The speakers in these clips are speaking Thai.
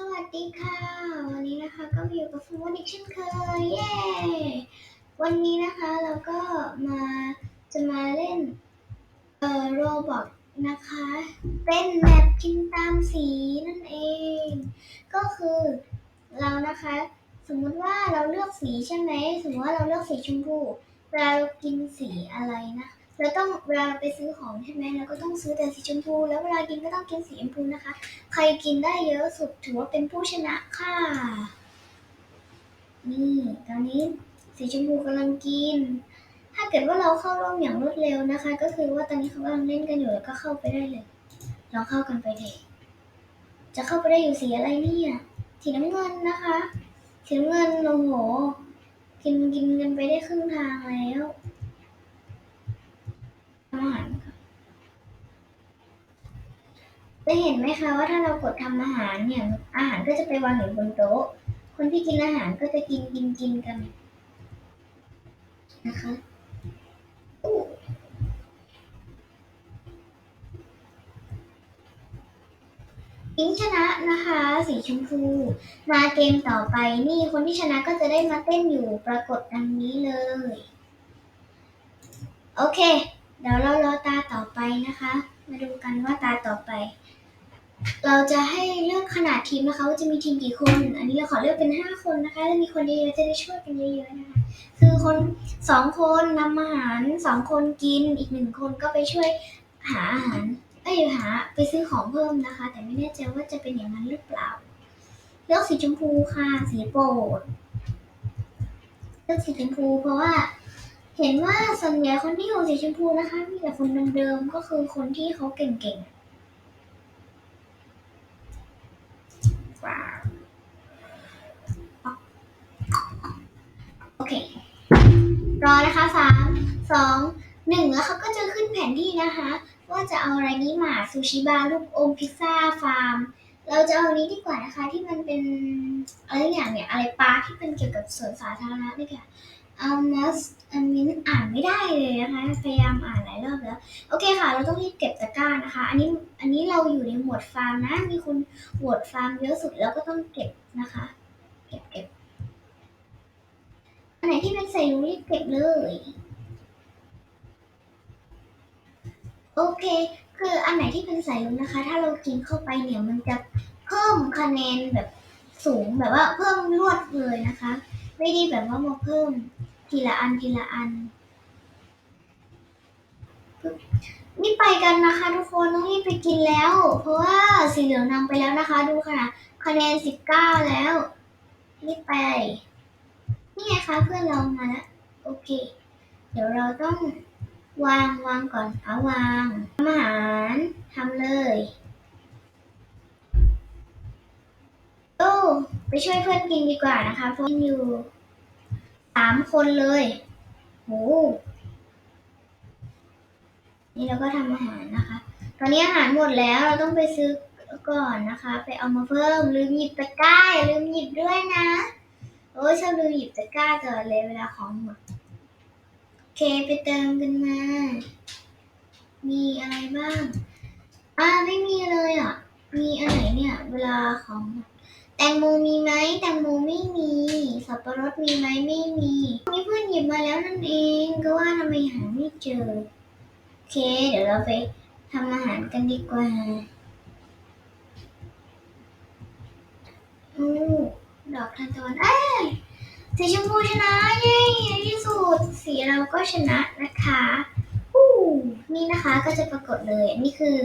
สวัสดีค่ะ วันนี้นะคะก็มาอยู่กับฟูวันอีกเช่นเคยเย้วันนี้นะคะเราก็มาจะมาเล่นเอ่อโรบอกนะคะเป็นแมปกินตามสีนั่นเอง ก็คือเรานะคะ สมมติว่าเราเลือกสีใช่ไหมสมมติว่าเราเลือกสีชมพูเวลาเรากินสีอะไรนะคะ เราต้องเวลาไปซื้อของใช่ไหมเราก็ต้องซื้อแต่สีชมพู แล้วเวลากินก็ต้องกินสีชมพูนะคะ ใครกินได้เยอะสุดถือว่าเป็นผู้ชนะค่ะ นี่ตอนนี้สีชมพูกำลังกิน ถ้าเกิดว่าเราเข้าร่วมอย่างรวดเร็วนะคะ ก็คือว่าตอนนี้เขากำลังเล่นกันอยู่แล้วก็เข้าไปได้เลยลองเข้ากันไปเลยจะเข้าไปได้อยู่สีอะไรเนี่ยสีน้ำเงินนะคะสีน้ำเงินโอ้โหกินกินกันไปได้ครึ่งทางแล้วอาหารค่ะ จะเห็นไหมคะว่าถ้าเรากดทำอาหารเนี่ยอาหารก็จะไปวางอยู่บนโต๊ะ คนที่กินอาหารก็จะกินกินกินกันนะคะอิงชนะนะคะ สีชมพู มาเกมต่อไปนี่คนที่ชนะก็จะได้มาเต้นอยู่ปรากฏดังนี้เลย โอเค เดี๋ยวเรารอตาต่อไปนะคะ มาดูกันว่าตาต่อไป เราจะให้เลือกขนาดทีมนะคะว่าจะมีทีมกี่คน อันนี้เราขอเลือกเป็นห้าคนนะคะแล้วมีคนเยอะๆจะได้ช่วยกันเยอะๆนะคะ คือคนสองคนนำอาหารสองคนกินอีกหนึ่งคนก็ไปช่วยหาอาหารเอ้ยหาไปซื้อของเพิ่มนะคะ แต่ไม่แน่ใจว่าจะเป็นอย่างนั้นหรือเปล่า เลือกสีชมพูค่ะสีโปรดเลือกสีชมพูเพราะว่าเห็นว่าส่วนใหญ่คนที่อยู่สีชมพูนะคะ มีแต่คนเดิมๆก็คือคนที่เขาเก่งๆ ว้าโอเค รอนะคะสามสองหนึ่งแล้วเขาก็จะขึ้นแผนที่นะคะ ว่าจะเอาอะไรนี้มาซูชิบาร์ลูกอมพิซซ่าฟาร์ม เราจะเอานี้ดีกว่านะคะที่มันเป็นอะไรอย่างเนี่ยอะไรปลาที่เป็นเกี่ยวกับสวนสาธารณะนี่ค่ะ อานัสอันนี้อ่านไม่ได้เลยนะคะพยายามอ่านหลายรอบแล้ว โอเคค่ะ เราต้องรีบเก็บตะกร้านะคะ อันนี้อันนี้เราอยู่ในหมวดฟาร์มนะ มีคนโหวตฟาร์มเยอะสุดแล้วก็ต้องเก็บนะคะ เก็บเก็บอันไหนที่เป็นใส่รูรีบเก็บเลยโอเค คืออันไหนที่เป็นสายลุงนะคะ ถ้าเรากินเข้าไปเนี่ยมันจะเพิ่มคะแนนแบบสูงแบบว่าเพิ่มรวดเลยนะคะ ไม่ได้แบบว่ามาเพิ่ม ทีละอันทีละอันนี่ไปกันนะคะทุกคนต้องรีบไปกินแล้ว เพราะว่าสีเหลืองนำไปแล้วนะคะ ดูขนาดคะแนนสิบเก้าแล้วรีบไป นี่ไงคะเพื่อนเรามาแล้วโอเค เดี๋ยวเราต้องวางวางก่อนเอาวางทำอาหารทำเลยโอ้ไปช่วยเพื่อนกินดีกว่านะคะเพราะอยู่ สามคนเลยโหนี่เราก็ทำอาหารนะคะ ตอนนี้อาหารหมดแล้วเราต้องไปซื้อก่อนนะคะ ไปเอามาเพิ่มลืมหยิบตะกร้าอย่าลืมหยิบด้วยนะโอ้ยชอบลืมหยิบตะกร้าตลอดเลยเวลาของหมดโอเคไปเติมกันมา มีอะไรบ้าง อ่าไม่มีเลยอะ มีอันไหนเนี่ย เวลาของหมด แตงโมมีไหมแตงโมไม่มี สับปะรดมีไหมไม่มีนี่เพื่อนหยิบมาแล้วนั่นเอง ก็ว่าทำไมหาไม่เจอ โอเค เดี๋ยวเราไปทำอาหารกันดีกว่าอู้ดอกทานตะวันเอ้ยสีชมพูชนะเย้ในที่สุดสีเราก็ชนะนะคะอู้นี่นะคะก็จะปรากฏเลย อันนี้คือ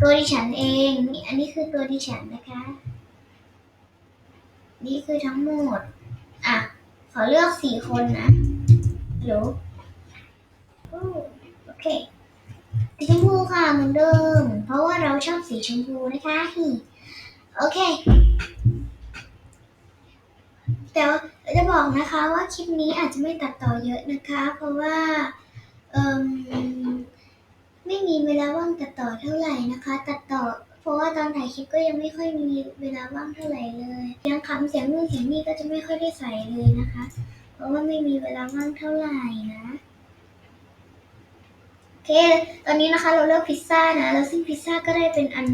ตัวดิฉันเองนี่อันนี้คือตัวดิฉันนะคะ นี่คือทั้งหมด อะ ขอเลือกสี่คนนะฮัลโหลอู้โอเคสีชมพูค่ะเหมือนเดิม เพราะว่าเราชอบสีชมพูนะคะฮิโอเค แต่ว่าจะบอกนะคะว่าคลิปนี้อาจจะไม่ตัดต่อเยอะนะคะ เพราะว่าเอ่มไม่มีเวลาว่างตัดต่อเท่าไหร่นะคะ ตัดต่อ เพราะว่าตอนถ่ายคลิปก็ยังไม่ค่อยมีเวลาว่างเท่าไหร่เลยเสียงคำเสียงนู่นเสียงนี่ก็จะไม่ค่อยได้ใส่เลยนะคะ เพราะว่าไม่มีเวลาว่างเท่าไหร่นะโอเค ตอนนี้นะคะเราเลือกพิซซ่านะ แล้วซึ่งพิซซ่าก็ได้เป็นอัน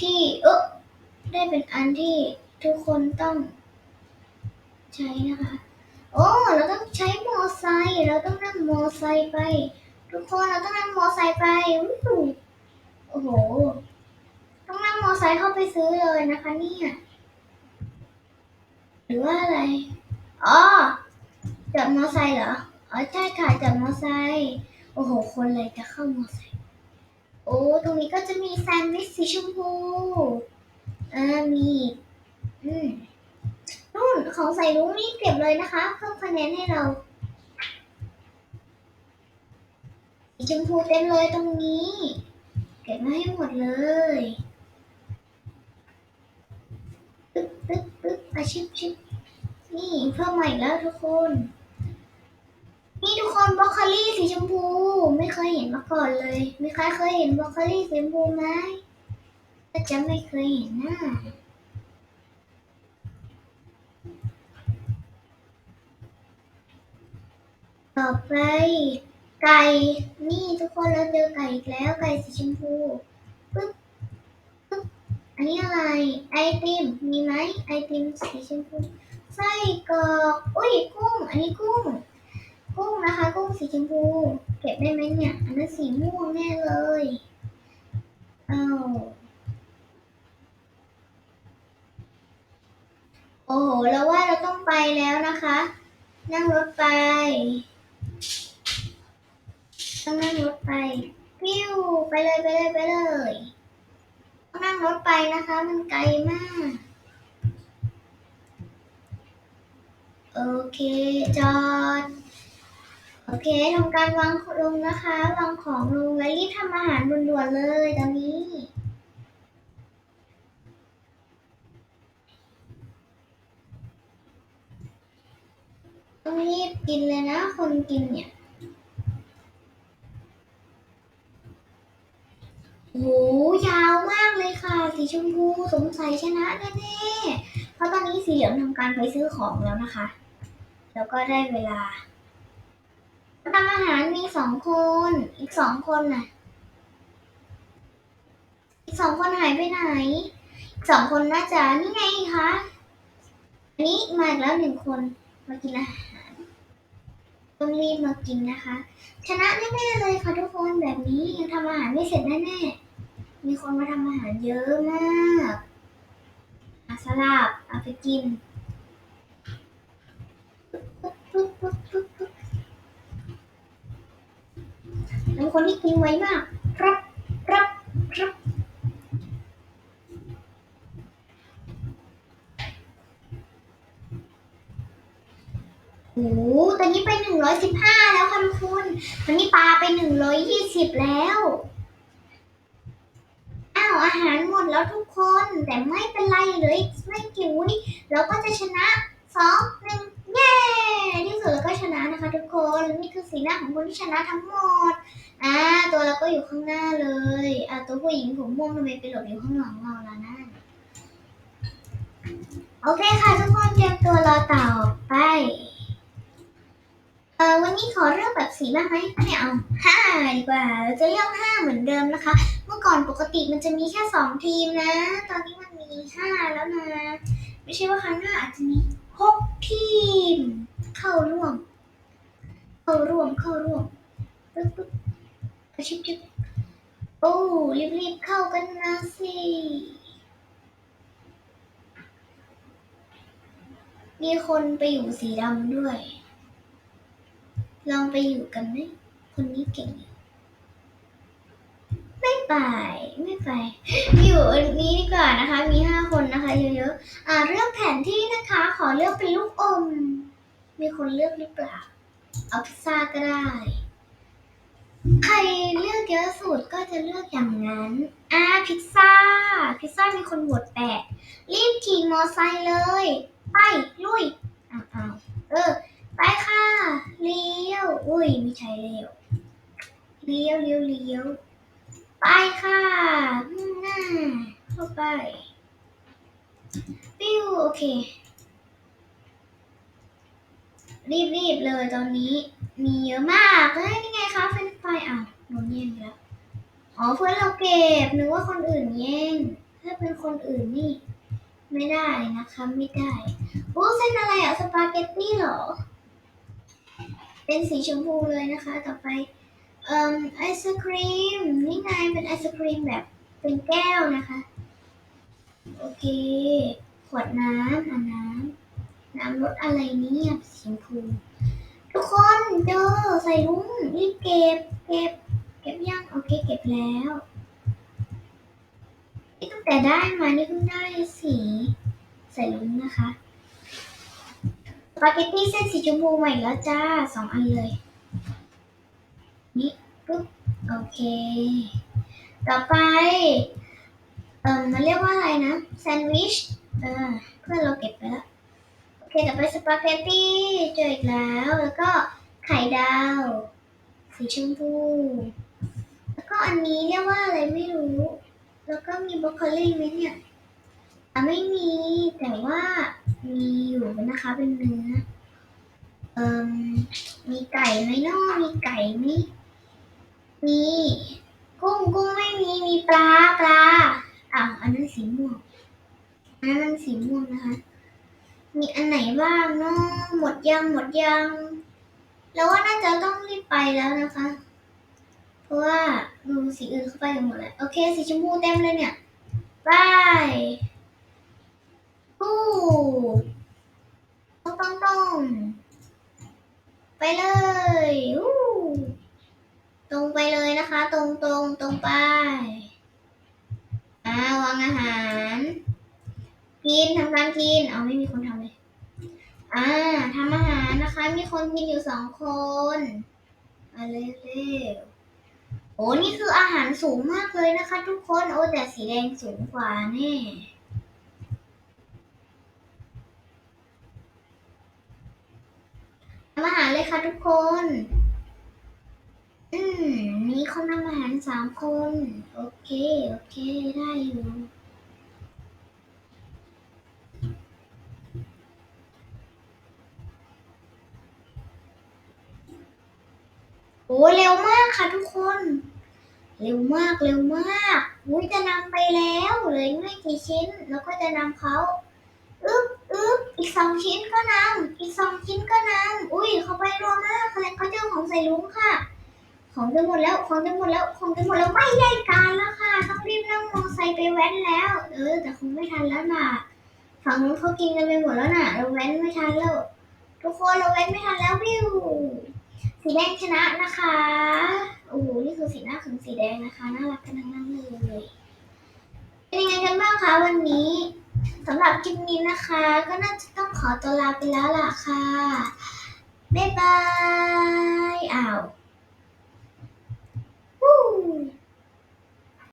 ที่เออได้เป็นอันที่ทุกคนต้องใช้นะคะโอ้เราต้องใช้มอไซค์เราต้องนั่งมอไซค์ไป ทุกคนเราต้องนั่งมอไซค์ไปอู้หูโอ้โห ต้องนั่งมอไซค์เข้าไปซื้อเลยนะคะเนี่ยหรือว่าอะไร อ๋อจับมอไซค์เหรอ อ๋อใช่ค่ะจับมอไซค์โอ้โห คนเลยจะเข้ามอไซค์โอ้ ตรงนี้ก็จะมีแซนด์วิชสีชมพูอ่ามีอืมนู่นของใส่ลุงนี่เก็บเลยนะคะเพิ่มคะแนนให้เราสีชมพูเต็มเลยตรงนี้ เก็บมาให้หมดเลยปึ๊บปึ๊บปึ๊บอา ชิบชิบนี่เพิ่มใหม่แล้วทุกคน นี่ทุกคนบรอกโคลี่สีชมพู ไม่เคยเห็นมาก่อนเลยมีใครเคยเห็นบรอกโคลี่สีชมพูไหมถ้าจะไม่เคยเห็นหน้าต่อไปไก่ นี่ทุกคนเราเจอไก่อีกแล้วไก่สีชมพูปึ๊บ อันนี้อะไร ไอติม มีไหมไอติมสีชมพู ไส้กรอก อุ้ยกุ้ง อันนี้กุ้ง กุ้งนะคะ กุ้งสีชมพู เก็บได้ไหมเนี่ย อันนั้นสีม่วงแน่เลย เอาโอ้โห เราว่าเราต้องไปแล้วนะคะ นั่งรถไป ต้องนั่งรถไป ปิ้ว ไปเลย ไปเลย ไปเลย นั่งรถไปนะคะ มันไกลมาก โอเค จอด โอเคทำการวางลงนะคะ วางของลงและรีบทำอาหารด่วนๆเลยตอนนี้ต้องรีบกินเลยนะ คนกินเนี่ย โอ้ สีชมพูสงสัยชนะแน่ๆเพราะตอนนี้สีเหลืองทำการไปซื้อของแล้วนะคะ แล้วก็ได้เวลาทำอาหารมีสองคน อีกสองคนน่ะ อีกสองคนหายไปไหน อีกสองคนน่าจะนี่ไงคะอันนี้มาแล้วหนึ่งคนมากินอาหารต้องรีบมากินนะคะ ชนะแน่ๆเลยค่ะทุกคนแบบนี้ยังทำอาหารไม่เสร็จแน่ๆ มีคนมาทำอาหารเยอะมากอาสลับเอาไปกินเป็นคนที่กินไวมากรับรับรับโอ้ตอนนี้ไปหนึ่งร้อยสิบห้าแล้วค่ะทุกคน ตอนนี้ปลาไปหนึ่งร้อยยี่สิบแล้ว อ้าวอาหารหมดแล้วทุกคน แต่ไม่ เป็นไรเหลยไม่กี่วิเราก็จะชนะสองหนึ่งเย้ที่สุดเราก็ชนะนะคะทุกคนนี่คือสีหน้าของคนที่ชนะทั้งหมดอ่าตัวเราก็อยู่ข้างหน้าเลยอ่าตัวผู้หญิงผมม่วงทำไมไปหลบอยู่ข้างหลังเราล่ะนั่นโอเคค่ะทุกคนเตรียมตัวรอต่อไป เออวันนี้ขอเลือกแบบสีบ้างไหมไม่เอาห้าดีกว่าเราจะเลือกห้าเหมือนเดิมนะคะ เมื่อก่อนปกติมันจะมีแค่สองทีมนะ ตอนนี้มันมีห้าแล้วนะ ไม่ใช่ว่าครั้งหน้าอาจจะมีหกทีม เข้าร่วม เข้าร่วมเข้าร่วมปึ๊บปึ๊บกระชิบชิบโอ้รีบๆเข้ากันนะสิมีคนไปอยู่สีดำด้วย ลองไปอยู่กันไหม คนนี้เก่ง ไม่ไป ไม่ไป อยู่นนี้ดีกว่านะคะ มีห้าคนนะคะเยอะๆ อ่าเลือกแผนที่นะคะ ขอเลือกเป็นลูกอม มีคนเลือกหรือเปล่า เอาพิซซ่าก็ได้ ใครเลือกเยอะสุดก็จะเลือกอย่างนั้น อ่าพิซซ่า พิซซ่ามีคนโหวตแปดรีบขี่มอไซค์เลย ไป ลุยอ้าวเออ ไปค่ะ เลี้ยว อุ้ยไม่ใช่เลี้ยว เลี้ยวเลี้ยวเลี้ยว ไปค่ะอืมน่าเข้าไป ปิ้วโอเค รีบๆเลยตอนนี้ มีเยอะมากเฮ้ยนี่ไงคะเฟนช์ฟอ้าวโดนแย่งแล้วอ๋อเพื่อนเราเก็บนึกว่าคนอื่นแย่งถ้าเป็นคนอื่นนี่ ไม่ได้นะคะ ไม่ได้โอ้เส้นอะไรอะสปาเกตตี้เหรอ เป็นสีชมพูเลยนะคะ ต่อไปเอ่อไอศครีมนี่ไงเป็นไอศครีมแบบเป็นแก้วนะคะ โอเค ขวดน้ำอะน้ำน้ำรสอะไรนี่ยสีชมพู ทุกคนเจอใส่ลุ้งรีบเก็บ เก็บ เก็บยังโอเคเก็บแล้วนี่ตั้งแต่ได้มานี่เพิ่งได้สีใส่ลุ้งนะคะ สปาเกตตี้เส้นสีชมพูใหม่แล้วจ้าสองอันเลย นี่ปุ๊บโอเค ต่อไป เอ่อมันเรียกว่าอะไรนะแซนด์วิชเออเพื่อนเราเก็บไปแล้วโอเคต่อไปสปาเกตตี้เจออีกแล้ว แล้วก็ไข่ดาวสีชมพูแล้วก็อันนี้เรียกว่าอะไรไม่รู้ แล้วก็มีบรอกโคลีไหมเนี่ยอะไม่มีแต่ว่า มีอยู่นะคะ เป็นเนื้อเอ่มมีไก่ไหมเนาะมีไก่ไหมมีกุ้งกุ้งไม่มีมีปลาปลาอ้าวอันนั้นสีม่วงอันนั้นสีม่วงนะคะ มีอันไหนบ้างเนาะหมดยังหมดยังแล้วว่าน่าจะต้องรีบไปแล้วนะคะ เพราะว่าดูสีอื่นเข้าไปกันหมดแล้วโอเคสีชมพูเต็มเลยเนี่ยไปตู้ต้องต้องต้องไปเลยอู้ตรงไปเลยนะคะ ตรงตรงตรงไปอ่าวางอาหาร กินทำการกินเอาไม่มีคนทำเลยอ่าทำอาหารนะคะ มีคนกินอยู่สองคนเอาเร็วโอ้นี่คืออาหารสูงมากเลยนะคะ ทุกคน โอ้แต่สีแดงสูงกว่าแน่ ทำอาหารเลยค่ะทุกคน อืม มีคนทำอาหารสามคน โอเค โอเค ได้อยู่ โอ้เร็วมากค่ะทุกคน เร็วมาก เร็วมากอุ้ยจะนำไปแล้ว เลยไม่กี่ชิ้น แล้วก็จะนำเขาอึ๊บ อีกสองชิ้นก็นำอีกสองชิ้นก็นำอุ้ยเขาไปรัวมากเขาเขาเจอของใส่ลุงค่ะ ของจะหมดแล้วของจะหมดแล้วของจะหมดแล้วไม่ได้การแล้วค่ะต้องรีบนั่งมอไซค์ไปแว้นแล้ว เออ แต่คงไม่ทันแล้วน่ะฝั่งนู้นเขากินกันไปหมดแล้วน่ะ เราแว้นไม่ทันแล้ว ทุกคนเราแว้นไม่ทันแล้ววิวสีแดงชนะนะคะโอ้โหนี่คือสีหน้าของสีแดงนะคะน่ารักกันทั้งนั้นเลยเป็นยังไงกันบ้างคะวันนี้ สำหรับคลิปนี้นะคะ ก็น่าจะต้องขอตัวลาไปแล้วล่ะค่ะ บ๊ายบายอ้าว